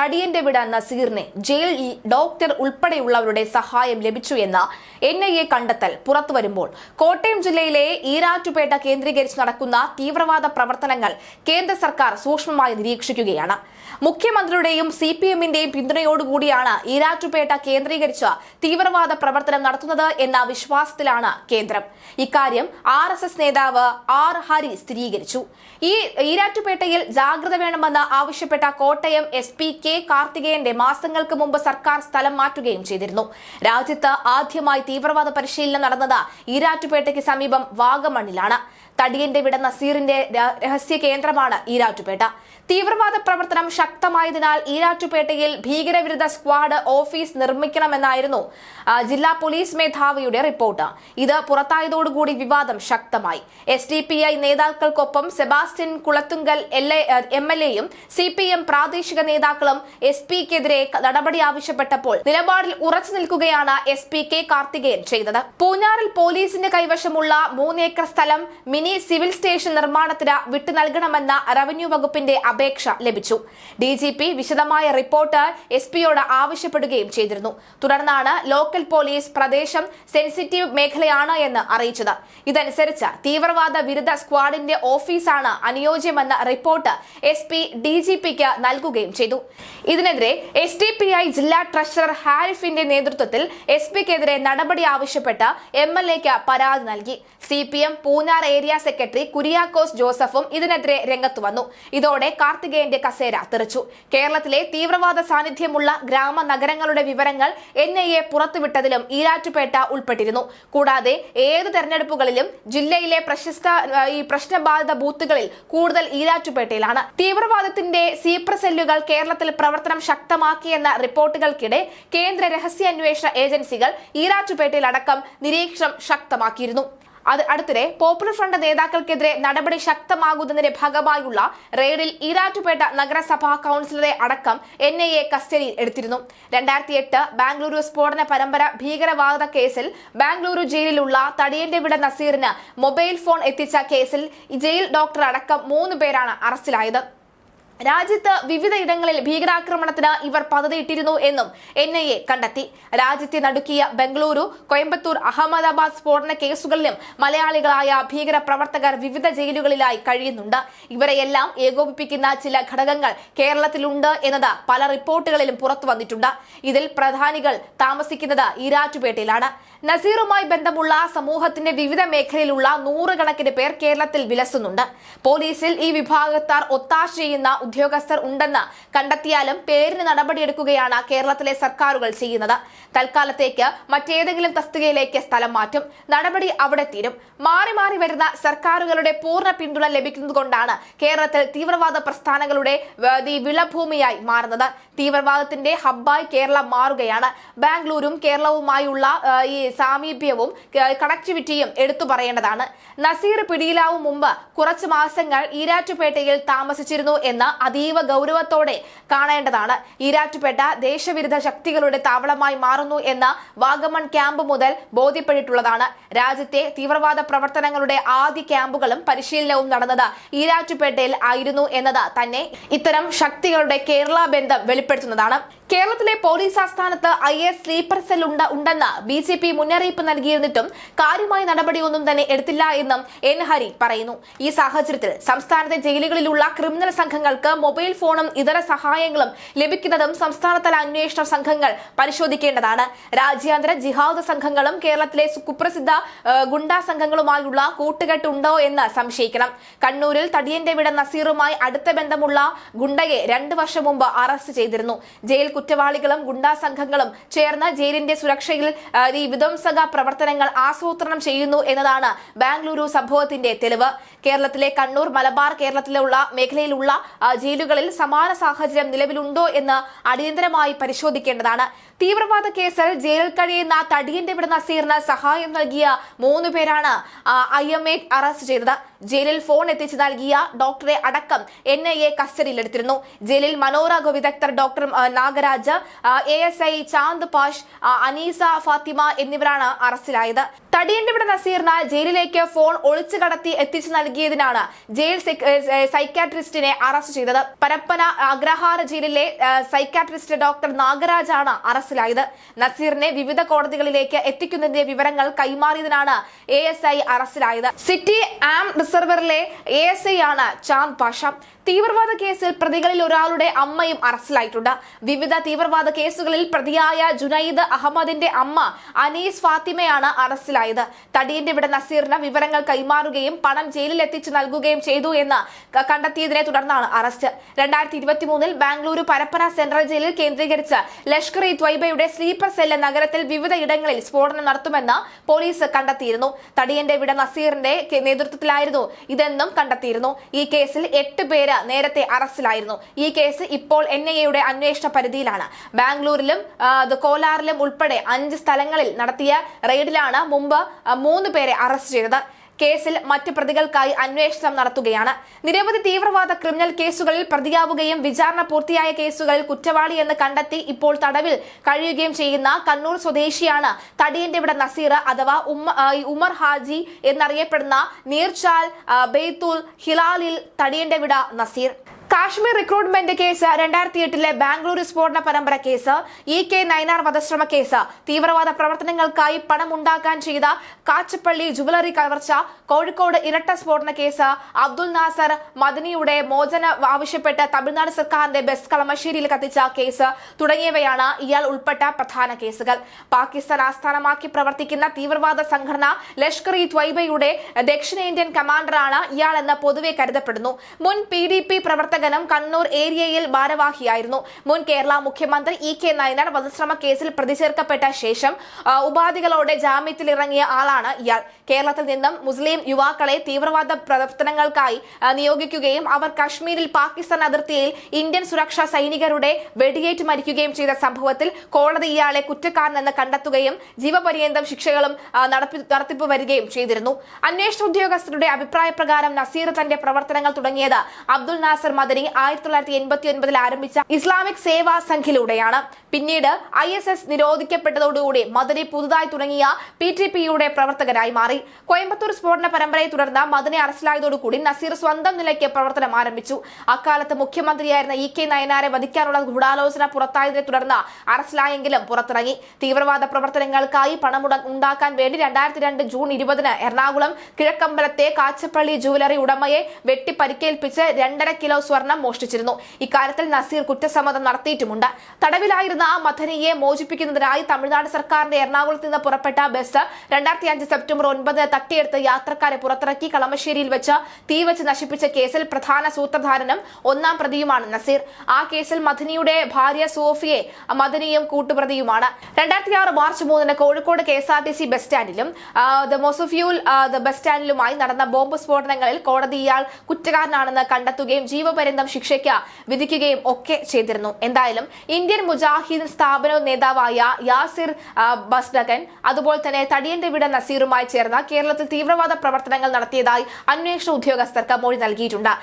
തടിയന്റെ വിട നസീറിനെ jail doctor ഉൾപ്പെടെയുള്ളവരുടെ സഹായം ലഭിച്ചു എന്ന എൻ ഐ എ കണ്ടെത്തൽ പുറത്തുവരുമ്പോൾ കോട്ടയം ജില്ലയിലെ ഈരാറ്റുപേട്ട കേന്ദ്രീകരിച്ച് നടക്കുന്ന തീവ്രവാദ പ്രവർത്തനങ്ങൾ കേന്ദ്ര സർക്കാർ സൂക്ഷ്മമായി നിരീക്ഷിക്കുകയാണ്. മുഖ്യമന്ത്രിയുടെയും സി പി എമ്മിന്റെയും പിന്തുണയോടുകൂടിയാണ് ഈരാറ്റുപേട്ട കേന്ദ്രീകരിച്ച് തീവ്രവാദ പ്രവർത്തനം നടത്തുന്നത് എന്ന വിശ്വാസത്തിലാണ് കേന്ദ്രം. ഇക്കാര്യം ആർ എസ് എസ് നേതാവ് ആർ ഹരി സ്ഥിരീകരിച്ചു. ഈ ഈരാറ്റുപേട്ടയിൽ ജാഗ്രത വേണമെന്ന് ആവശ്യപ്പെട്ട കോട്ടയം എസ് പി കെ കാർത്തികേയന്റെ മാസങ്ങൾക്ക് മുമ്പ് സർക്കാർ സ്ഥലം മാറ്റുകയും ചെയ്തിരുന്നു. രാജ്യത്ത് ആദ്യമായി തീവ്രവാദ പരിശീലനം നടന്നത് ഈരാറ്റുപേട്ടയ്ക്ക് സമീപം വാഗമണ്ണിലാണ്. തടിയന്റെ വിട നസീറിന്റെ രഹസ്യ കേന്ദ്രമാണ് ഈരാറ്റുപേട്ട. തീവ്രവാദ പ്രവർത്തനം ശക്തമായതിനാൽ ഈരാറ്റുപേട്ടയിൽ ഭീകരവിരുദ്ധ സ്ക്വാഡ് ഓഫീസ് നിർമ്മിക്കണമെന്നായിരുന്നു ജില്ലാ പോലീസ് മേധാവിയുടെ റിപ്പോർട്ട്. ഇത് പുറത്തായതോടുകൂടി വിവാദം ശക്തമായി. എസ് ഡി പി ഐ നേതാക്കൾക്കൊപ്പം സെബാസ്റ്റ്യൻ കുളത്തുങ്കൽ എം എൽ എയും സി പി എം പ്രാദേശിക നേതാക്കളും എസ് പിക്കെതിരെ നടപടി ആവശ്യപ്പെട്ടപ്പോൾ നിലപാടിൽ ഉറച്ചു നിൽക്കുകയാണ് എസ് പി കെ കാർത്തികേയൻ ചെയ്തത്. പൂഞ്ഞാറിൽ പോലീസിന്റെ കൈവശമുള്ള മൂന്നേക്കർ സ്ഥലം മിനി സിവിൽ സ്റ്റേഷൻ നിർമ്മാണത്തിന് വിട്ടു നൽകണമെന്ന റവന്യൂ വകുപ്പിന്റെ അപേക്ഷ ലഭിച്ചു. ഡി വിശദമായ റിപ്പോർട്ട് എസ് പിയോട് ആവശ്യപ്പെടുകയും ചെയ്തിരുന്നു. തുടർന്നാണ് ലോക്കൽ പോലീസ് പ്രദേശം സെൻസിറ്റീവ് മേഖലയാണ് എന്ന് അറിയിച്ചത്. ഇതനുസരിച്ച് തീവ്രവാദ വിരുദ്ധ സ്ക്വാഡിന്റെ ഓഫീസാണ് അനുയോജ്യമെന്ന report S P D G പിക്ക് നൽകുകയും ചെയ്തു. ഇതിനെതിരെ എസ് ഡി പി ഐ ജില്ലാ ട്രഷറർ ഹാരിഫിന്റെ നേതൃത്വത്തിൽ എസ് പിക്കെതിരെ നടപടി ആവശ്യപ്പെട്ട് എം എൽ എക്ക് പരാതി നൽകി. C P M Poonjar area secretary Kuriakose ജോസഫും ഇതിനെതിരെ രംഗത്തു വന്നു. ഇതോടെ കാർത്തികേയന്റെ കസേര തെറിച്ചു. കേരളത്തിലെ തീവ്രവാദ സാന്നിധ്യമുള്ള ഗ്രാമ നഗരങ്ങളുടെ വിവരങ്ങൾ എൻ ഐ എ പുറത്തുവിട്ടതിലും ഈരാറ്റുപേട്ട ഉൾപ്പെട്ടിരുന്നു. കൂടാതെ ഏത് തെരഞ്ഞെടുപ്പുകളിലും ജില്ലയിലെ പ്രശസ്ത ഈ പ്രശ്നബാധിത ബൂത്തുകളിൽ കൂടുതൽ ഈരാറ്റുപേട്ടയിലാണ്. തീവ്രവാദത്തിന്റെ സീപ്ര സെല്ലുകൾ കേരളത്തിൽ പ്രവർത്തനം ശക്തമാക്കിയെന്ന റിപ്പോർട്ടുകൾക്കിടെ കേന്ദ്ര രഹസ്യാന്വേഷണ ഏജൻസികൾ ഈരാറ്റുപേട്ടയിൽ അടക്കം നിരീക്ഷണം ശക്തമാക്കിയിരുന്നു. അത് അടുത്തിടെ പോപ്പുലർ ഫ്രണ്ട് നേതാക്കൾക്കെതിരെ നടപടി ശക്തമാകുന്നതിന്റെ ഭാഗമായുള്ള റെയ്ഡിൽ ഈരാറ്റുപേട്ട നഗരസഭാ കൌൺസിലറെ അടക്കം എൻ ഐ എ കസ്റ്റഡിയിൽ എടുത്തിരുന്നു. രണ്ടായിരത്തി എട്ട് ബാംഗ്ലൂരു സ്ഫോടന പരമ്പര ഭീകരവാദ കേസിൽ ബാംഗ്ലൂരു ജയിലിലുള്ള തടിയന്റെ വിട നസീറിന് മൊബൈൽ ഫോൺ എത്തിച്ച കേസിൽ ജയിൽ ഡോക്ടർ അടക്കം മൂന്ന് പേരാണ് അറസ്റ്റിലായത്. രാജ്യത്ത് വിവിധയിടങ്ങളിൽ ഭീകരാക്രമണത്തിന് ഇവർ പദ്ധതിയിട്ടിരുന്നു എന്നും എൻ ഐ എ കണ്ടെത്തി. രാജ്യത്തെ നടുക്കിയ ബംഗളൂരു കോയമ്പത്തൂർ അഹമ്മദാബാദ് സ്ഫോടന കേസുകളിലും മലയാളികളായ ഭീകര പ്രവർത്തകർ വിവിധ ജയിലുകളിലായി കഴിയുന്നുണ്ട്. ഇവരെയെല്ലാം ഏകോപിപ്പിക്കുന്ന ചില ഘടകങ്ങൾ കേരളത്തിലുണ്ട് എന്നത് പല റിപ്പോർട്ടുകളിലും പുറത്തു വന്നിട്ടുണ്ട്. ഇതിൽ പ്രധാനികൾ താമസിക്കുന്നത് ഈരാറ്റുപേട്ടയിലാണ്. നസീറുമായി ബന്ധമുള്ള സമൂഹത്തിന്റെ വിവിധ മേഖലയിലുള്ള നൂറുകണക്കിന് പേർ കേരളത്തിൽ വിലസുന്നുണ്ട്. പോലീസിൽ ഈ വിഭാഗത്താർ ഒത്താശ ചെയ്യുന്ന ഉദ്യോഗസ്ഥർ ഉണ്ടെന്ന് കണ്ടെത്തിയാലും പേരിന് നടപടിയെടുക്കുകയാണ് കേരളത്തിലെ സർക്കാരുകൾ ചെയ്യുന്നത്. തൽക്കാലത്തേക്ക് മറ്റേതെങ്കിലും തസ്തികയിലേക്ക് സ്ഥലം മാറ്റും. നടപടി അവിടെ തീരും. മാറി മാറി വരുന്ന സർക്കാരുകളുടെ പൂർണ പിന്തുണ ലഭിക്കുന്നതുകൊണ്ടാണ് കേരളത്തിൽ തീവ്രവാദ പ്രസ്ഥാനങ്ങളുടെ വിളഭൂമിയായി മാറുന്നത്. തീവ്രവാദത്തിന്റെ ഹബ്ബായി കേരളം മാറുകയാണ്. ബാംഗ്ലൂരും കേരളവുമായുള്ള ഈ സാമീപ്യവും കണക്ടിവിറ്റിയും എടുത്തു പറയേണ്ടതാണ്. നസീർ പിടിയിലാവും മുമ്പ് കുറച്ച് മാസങ്ങൾ ഈരാറ്റുപേട്ടയിൽ താമസിച്ചിരുന്നു എന്ന് അതീവ ഗൗരവത്തോടെ കാണേണ്ടതാണ്. ഈരാറ്റുപേട്ട ദേശവിരുദ്ധ ശക്തികളുടെ താവളമായി മാറുന്നു എന്ന് വാഗമൺ ക്യാമ്പ് മുതൽ ബോധ്യപ്പെട്ടിട്ടുള്ളതാണ്. രാജ്യത്തെ തീവ്രവാദ പ്രവർത്തനങ്ങളുടെ ആദ്യ ക്യാമ്പുകളും പരിശീലനവും നടന്നത് ഈരാറ്റുപേട്ടയിൽ ആയിരുന്നു എന്നത് തന്നെ ഇത്തരം ശക്തികളുടെ കേരള ബന്ധം വെളിപ്പെടുത്തുന്നതാണ്. കേരളത്തിലെ പോലീസ് ആസ്ഥാനത്ത് ഐ എസ് സ്ലീപ്പർ സെൽ ഉണ്ട് ഉണ്ടെന്ന് ബി ജെ പി മുന്നറിയിപ്പ് നൽകിയിരുന്നിട്ടും കാര്യമായ നടപടിയൊന്നും തന്നെ എടുത്തില്ല എന്നും എൻ ഹരി പറയുന്നു. ഈ സാഹചര്യത്തിൽ സംസ്ഥാനത്തെ ജയിലുകളിലുള്ള ക്രിമിനൽ സംഘങ്ങൾക്ക് മൊബൈൽ ഫോണും ഇതര സഹായങ്ങളും ലഭിക്കുന്നതും സംസ്ഥാനതല അന്വേഷണ സംഘങ്ങൾ പരിശോധിക്കേണ്ടതാണ്. രാജ്യാന്തര ജിഹാദ് സംഘങ്ങളും കേരളത്തിലെ കുപ്രസിദ്ധ ഗുണ്ടാ സംഘങ്ങളുമായുള്ള കൂട്ടുകെട്ടുണ്ടോ എന്ന് സംശയിക്കണം. കണ്ണൂരിൽ തടിയന്റെ വിട നസീറുമായി അടുത്ത ബന്ധമുള്ള ഗുണ്ടയെ രണ്ടു വർഷം മുമ്പ് അറസ്റ്റ് ചെയ്തിരുന്നു. ജയിൽ കുറ്റവാളികളും ഗുണ്ടാ സംഘങ്ങളും ചേർന്ന് ജയിലിന്റെ സുരക്ഷയിൽ ഈ വിധ്വംസക പ്രവർത്തനങ്ങൾ ആസൂത്രണം ചെയ്യുന്നു എന്നതാണ് ബാംഗ്ലൂരു സംഭവത്തിന്റെ തെളിവ്. കേരളത്തിലെ കണ്ണൂർ മലബാർ കേരളത്തിലുള്ള മേഖലയിലുള്ള ജയിലുകളിൽ സമാന സാഹചര്യം നിലവിലുണ്ടോ എന്ന് അടിയന്തരമായി പരിശോധിക്കേണ്ടതാണ്. തീവ്രവാദ കേസിൽ ജയിലിൽ കഴിയുന്ന തടിയന്റെ വിടുന്ന നസീറിന് സഹായം നൽകിയ മൂന്ന് പേരാണ് ഐ എം എ അറസ്റ്റ് ചെയ്തത്. ജയിലിൽ ഫോൺ എത്തിച്ചു നൽകിയ ഡോക്ടറെ അടക്കം എൻ ഐ എ കസ്റ്റഡിയിലെടുത്തിരുന്നു. ജയിലിൽ മനോരോഗ വിദഗ്ധർ doctor Nagaraj A S I Chand Pasha Aneesa Fathima എന്നിവരാണ് അറസ്റ്റിലായത്. തടിയണ്ടിവിടെ നസീറിന് ജയിലിലേക്ക് ഫോൺ ഒളിച്ചു കടത്തി എത്തിച്ചു നൽകിയതിനാണ് ജയിൽ സൈക്കാട്രിസ്റ്റിനെ അറസ്റ്റ് ചെയ്തത്. പരപ്പന അഗ്രഹാര ജയിലിലെ സൈക്കാട്രിസ്റ്റ് ഡോക്ടർ നാഗരാജാണ് അറസ്റ്റിലായത്. നസീറിനെ വിവിധ കോടതികളിലേക്ക് എത്തിക്കുന്നതിന്റെ വിവരങ്ങൾ കൈമാറിയതിനാണ് എ എസ് ഐ അറസ്റ്റിലായത്. സിറ്റി ആം റിസർവറിലെ എ എസ് ഐ ആണ് ചാന്ദ് പാഷ. തീവ്രവാദ കേസിൽ പ്രതികളിൽ ഒരാളുടെ അമ്മയും അറസ്റ്റിലായിട്ടുണ്ട്. വിവിധ തീവ്രവാദ കേസുകളിൽ പ്രതിയായ ജുനൈദ് അഹമ്മദിന്റെ അമ്മ അനീസ് ഫാത്തിമയാണ് അറസ്റ്റിലായത്. തടിയന്റെ ഇവിടെ നസീറിന് വിവരങ്ങൾ കൈമാറുകയും പണം ജയിലിൽ എത്തിച്ചു നൽകുകയും ചെയ്തു എന്ന് കണ്ടെത്തിയതിനെ തുടർന്നാണ് അറസ്റ്റ്. രണ്ടായിരത്തി ഇരുപത്തി മൂന്നിൽ ബാംഗ്ലൂരു പരപ്പന സെൻട്രൽ ജയിലിൽ കേന്ദ്രീകരിച്ച് ലഷ്കർ ഇ ത്വയ്ബയുടെ സ്ലീപ്പർ സെല്ല് നഗരത്തിൽ വിവിധ ഇടങ്ങളിൽ സ്ഫോടനം നടത്തുമെന്ന് പോലീസ് കണ്ടെത്തിയിരുന്നു. തടിയന്റെ വിട നസീറിന്റെ കെ- നേതൃത്വത്തിലായിരുന്നു ഇതെന്നും കണ്ടെത്തിയിരുന്നു. ഈ കേസിൽ എട്ട് പേര് നേരത്തെ അറസ്റ്റിലായിരുന്നു. ഈ കേസ് ഇപ്പോൾ എൻ ഐ എയുടെ അന്വേഷണ പരിധിയിലാണ്. ബാംഗ്ലൂരിലും കോലാറിലും ഉൾപ്പെടെ അഞ്ച് സ്ഥലങ്ങളിൽ നടത്തിയ റെയ്ഡിലാണ് മുമ്പ് മൂന്ന് പേരെ അറസ്റ്റ് ചെയ്തത്. കേസിൽ മറ്റു പ്രതികൾക്കായി അന്വേഷണം നടത്തുകയാണ്. നിരവധി തീവ്രവാദ ക്രിമിനൽ കേസുകളിൽ പ്രതിയാവുകയും വിചാരണ പൂർത്തിയായ കേസുകളിൽ കുറ്റവാളി എന്ന് കണ്ടെത്തി ഇപ്പോൾ തടവിൽ കഴിയുകയും ചെയ്യുന്ന കണ്ണൂർ സ്വദേശിയാണ് തടിയന്റെ ഇവിടെ നസീർ അഥവാ ഉമർ ഹാജി എന്നറിയപ്പെടുന്ന നീർച്ചാൽ ബെയ്ത്തുൽ ഹിലാലിൽ തടിയന്റെ വിട നസീർ. കാശ്മീർ റിക്രൂട്ട്മെന്റ് കേസ് രണ്ടായിരത്തി എട്ടിലെ ബാംഗ്ലൂർ സ്ഫോടന പരമ്പര കേസ് ഇ കെ നയനാർ വധശ്രമ കേസ് തീവ്രവാദ പ്രവർത്തനങ്ങൾക്കായി പണമുണ്ടാക്കാൻ ചെയ്ത കാച്ചപ്പള്ളി ജുവലറി കവർച്ച കോഴിക്കോട് ഇരട്ട സ്ഫോടന കേസ് അബ്ദുൽ നാസർ മദനിയുടെ മോചന ആവശ്യപ്പെട്ട് തമിഴ്നാട് സർക്കാരിന്റെ ബസ് കളമശ്ശേരിയിൽ കത്തിച്ച കേസ് തുടങ്ങിയവയാണ് ഇയാൾ ഉൾപ്പെട്ട പ്രധാന കേസുകൾ. പാകിസ്ഥാൻ ആസ്ഥാനമാക്കി പ്രവർത്തിക്കുന്ന തീവ്രവാദ സംഘടന ലഷ്കർ ഇ ത്വയ്ബയുടെ ദക്ഷിണേന്ത്യൻ കമാൻഡറാണ് ഇയാളെന്ന് പൊതുവെ കരുതപ്പെടുന്നു. മുൻ പി ഡി പി പ്രവർത്തകനും കണ്ണൂർ ഏരിയയിൽ ഭാരവാഹിയായിരുന്നു. മുൻ കേരള മുഖ്യമന്ത്രി ഇ കെ നയനാർ വധശ്രമ കേസിൽ പ്രതിചേർക്കപ്പെട്ട ശേഷം ഉപാധികളോടെ ജാമ്യത്തിലിറങ്ങിയ ആളാണ് ഇയാൾ. കേരളത്തിൽ നിന്നും മുസ്ലിം യുവാക്കളെ തീവ്രവാദ പ്രവർത്തനങ്ങൾക്കായി നിയോഗിക്കുകയും അവർ കശ്മീരിൽ പാകിസ്ഥാൻ അതിർത്തിയിൽ ഇന്ത്യൻ സുരക്ഷാ സൈനികരുടെ വെടിയേറ്റ് മരിക്കുകയും ചെയ്ത സംഭവത്തിൽ കോടതി ഇയാളെ കുറ്റക്കാരനെന്ന് കണ്ടെത്തുകയും ജീവപര്യന്തം ശിക്ഷകളും നടത്തിപ്പ് വരികയും ചെയ്തിരുന്നു. അന്വേഷണ ഉദ്യോഗസ്ഥരുടെ അഭിപ്രായ പ്രകാരം നസീർ തന്റെ പ്രവർത്തനങ്ങൾ തുടങ്ങിയത് അബ്ദുൾ നാസർ മദനി ആയിരത്തി തൊള്ളായിരത്തി എൺപത്തി ഒൻപതിൽ ആരംഭിച്ച ഇസ്ലാമിക് സേവാ സംഘിലൂടെയാണ്. പിന്നീട് ഐ എസ് എസ് നിരോധിക്കപ്പെട്ടതോടുകൂടി മദനി പുതുതായി തുടങ്ങിയ പി ടി പിയുടെ പ്രവർത്തകരായി മാറി. കോയമ്പത്തൂർ സ്ഫോടന പരമ്പരയെ തുടർന്ന് മദനി അറസ്റ്റിലായതോടുകൂടി നസീർ സ്വന്തം നിലയ്ക്ക് പ്രവർത്തനം ആരംഭിച്ചു. അക്കാലത്ത് മുഖ്യമന്ത്രിയായിരുന്ന ഇ കെ നയനാരെ വധിക്കാനുള്ള ഗൂഢാലോചന പുറത്തായതിനെ തുടർന്ന് അറസ്റ്റിലായെങ്കിലും പുറത്തിറങ്ങി. തീവ്രവാദ പ്രവർത്തനങ്ങൾക്കായി പണം ഉണ്ടാക്കാൻ വേണ്ടി രണ്ടായിരത്തി രണ്ട് ജൂൺ ഇരുപതിന് എറണാകുളം കിഴക്കമ്പലത്തെ കാച്ചപ്പള്ളി ജുവലറി ഉടമയെ വെട്ടി പരിക്കേൽപ്പിച്ച് രണ്ടര കിലോ സ്വർണം മോഷ്ടിച്ചിരുന്നു. ഇക്കാര്യത്തിൽ നസീർ കുറ്റസമ്മതം നടത്തിയിട്ടുമുണ്ട്. തടവിലായിരുന്ന ആ മഥനിയെ മോചിപ്പിക്കുന്നതിനായി തമിഴ്നാട് സർക്കാരിന്റെ എറണാകുളത്ത് നിന്ന് പുറപ്പെട്ട ബസ് രണ്ടായിരത്തി അഞ്ച് സെപ്റ്റംബർ ഒൻപത് തട്ടിയെടുത്ത് യാത്രക്കാരെ പുറത്തിറക്കി കളമശ്ശേരിയിൽ വെച്ച് തീവച്ച് നശിപ്പിച്ച കേസിൽ പ്രധാന സൂത്രധാരനും ഒന്നാം പ്രതിയുമാണ് നസീർ. ആ കേസിൽ മഥനിയുടെ ഭാര്യ സോഫിയെ മദനിയും കൂട്ടുപ്രതിയുമാണ്. രണ്ടായിരത്തി ആറ് മാർച്ച് മൂന്നിന് Kozhikode K S R T C bus സ്റ്റാൻഡിലും ദ മൊസഫ്യൂൽ ദ ബസ് സ്റ്റാൻഡിലുമായി നടന്ന ബോംബ് സ്ഫോടനങ്ങളിൽ കോടതി ഇയാൾ കുറ്റക്കാരനാണെന്ന് കണ്ടെത്തുകയും ജീവപര്യന്തം ശിക്ഷയ്ക്ക് വിധിക്കുകയും ഒക്കെ ചെയ്തിരുന്നു. എന്തായാലും ഇന്ത്യൻ മുജാഹിദ് സ്ഥാപന നേതാവായ യാസിർ ബസ്ഡകൻ അതുപോലെ തന്നെ തടിയന്റെ വിട നസീറുമായി ചേർന്ന് കേരളത്തിൽ തീവ്രവാദ പ്രവർത്തനങ്ങൾ നടത്തിയതായി അന്വേഷണ ഉദ്യോഗസ്ഥർക്ക് മൊഴി നൽകിയിട്ടുണ്ട്.